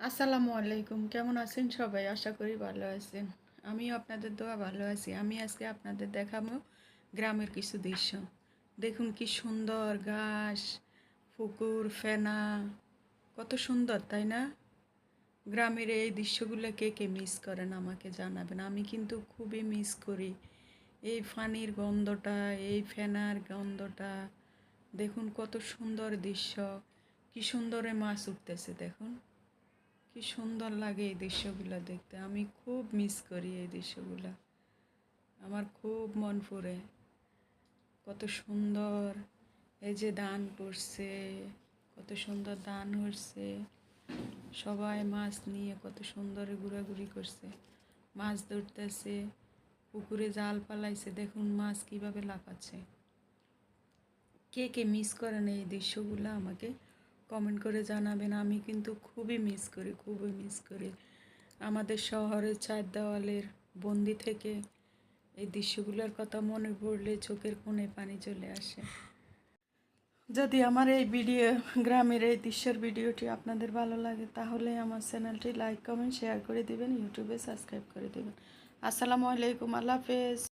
আসসালামু আলাইকুম। কেমন আছেন সবাই? আশা করি ভালো আছেন। আমিও আপনাদের দোয়া ভালো আছি। আমি আজকে আপনাদের দেখাবো গ্রামের কিছু দৃশ্য। দেখুন কি সুন্দর ঘাস, পুকুর, ফেনা। কত সুন্দর, তাই না? গ্রামের এই দৃশ্যগুলো কে কে মিস করেন আমাকে জানাবেন। আমি কিন্তু খুবই মিস করি। এই ফানির গন্ধটা, এই ফেনার গন্ধটা। দেখুন কত সুন্দর দৃশ্য। কি সুন্দরে মাছ উঠতেছে, দেখুন। কি সুন্দর লাগে এই দৃশ্যগুলো দেখতে। আমি খুব মিস করি এই দৃশ্যগুলো। আমার খুব মন পড়ে। কত সুন্দর এই যে দান করছে, কত সুন্দর দান হচ্ছে। সবাই মাছ নিয়ে কত সুন্দর ঘোরাঘুরি করছে। মাছ ধরতেছে, পুকুরে জাল পালাইছে। দেখুন মাছ কীভাবে লাফাচ্ছে। কে কে মিস করেন এই দৃশ্যগুলো আমাকে? কমেন্ট করে জানাবেন। আমি কিন্তু খুবই মিস করি, খুবই মিস করি। আমাদের শহরের চার দেওয়ালের বন্দি থেকে এই দৃশ্যগুলোর কথা মনে পড়লে চোখের কোণে পানি চলে আসে। যদি আমার এই ভিডিও গ্রামের এই দৃশ্যের ভিডিওটি আপনাদের ভালো লাগে, তাহলে আমার চ্যানেলটি লাইক কমেন্ট শেয়ার করে দিবেন ইউটিউবে সাবস্ক্রাইব করে দেবেন। আসসালামু আলাইকুম, আল্লাহ হাফেজ।